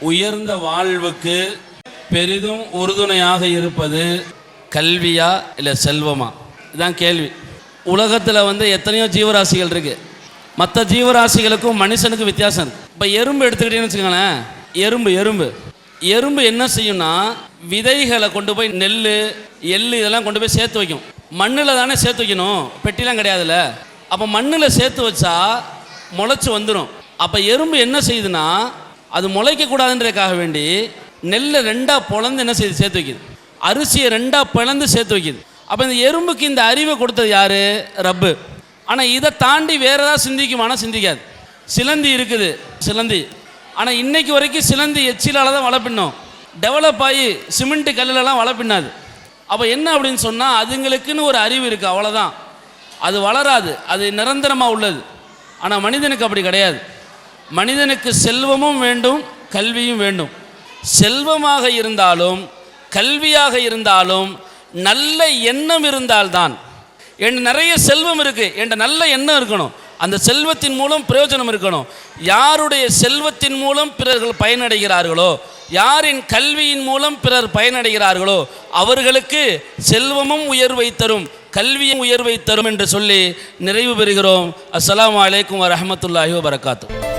உயர்ந்த வாழ்வுக்கு பெரிதும் உறுதுணையாக இருப்பது கல்வியா இல்லை செல்வமா? இதுதான் கேள்வி. உலகத்தில் வந்து எத்தனையோ ஜீவராசிகள் இருக்கு. மற்ற ஜீவராசிகளுக்கும் மனுஷனுக்கும் வித்தியாசம் இருக்கு. இப்போ எறும்பு எடுத்துக்கிட்டேன்னு வச்சுக்கோங்களேன். எறும்பு எறும்பு. எறும்பு என்ன செய்யும்னா விதைகளை கொண்டு போய் நெல் எள் இதெல்லாம் கொண்டு போய் சேர்த்து வைக்கும். மண்ணில் தானே சேர்த்து வைக்கணும். பெட்டிலாம் கிடையாதுல்ல. அப்போ மண்ணில் சேர்த்து வச்சா முளைச்சி வந்துடும் அப்போ எறும்பு என்ன செய்யுதுன்னா அது முளைக்க கூடாதுன்றதுக்காக வேண்டி நெல்லை ரெண்டாக பிளந்து என்ன செய்து சேர்த்து வைக்குது. அரிசியை ரெண்டாக பிளந்து சேர்த்து வைக்குது. அப்போ இந்த எறும்புக்கு இந்த அறிவை கொடுத்தது யார்? ரப்பு. ஆனால் இதை தாண்டி வேறு ஏதாவது சிந்திக்குமானா சிந்திக்காது. சிலந்தி இருக்குது சிலந்தி. ஆனால் இன்னைக்கு வரைக்கும் சிலந்தி எச்சிலால் தான் வளர்ப்பினோம். டெவலப் ஆகி சிமெண்ட் கல்லுலலாம் வளர்ப்பினாது. அப்போ என்ன அப்படின்னு சொன்னால் அதுங்களுக்குன்னு ஒரு அறிவு இருக்குது அவ்வளோதான் அது வளராது அது நிரந்தரமாக உள்ளது. ஆனால் மனிதனுக்கு அப்படி கிடையாது. மனிதனுக்கு செல்வமும் வேண்டும் கல்வியும் வேண்டும். செல்வமாக இருந்தாலும் கல்வியாக இருந்தாலும் நல்ல எண்ணம் இருந்தால்தான். என் நிறைய செல்வம் இருக்குது என்ற நல்ல எண்ணம் இருக்கணும். அந்த செல்வத்தின் மூலம் பிரயோஜனம் இருக்கணும். யாருடைய செல்வத்தின் மூலம் பிறர்கள் பயனடைகிறார்களோ யாரின் கல்வியின் மூலம் பிறர் பயனடைகிறார்களோ அவர்களுக்கு செல்வமும் உயர்வை தரும் கல்வியும் உயர்வை தரும் என்று சொல்லி நிறைவு பெறுகிறோம். அஸ்லாம் வலைக்கம் வரமத்துல்லாஹி வரகாத்து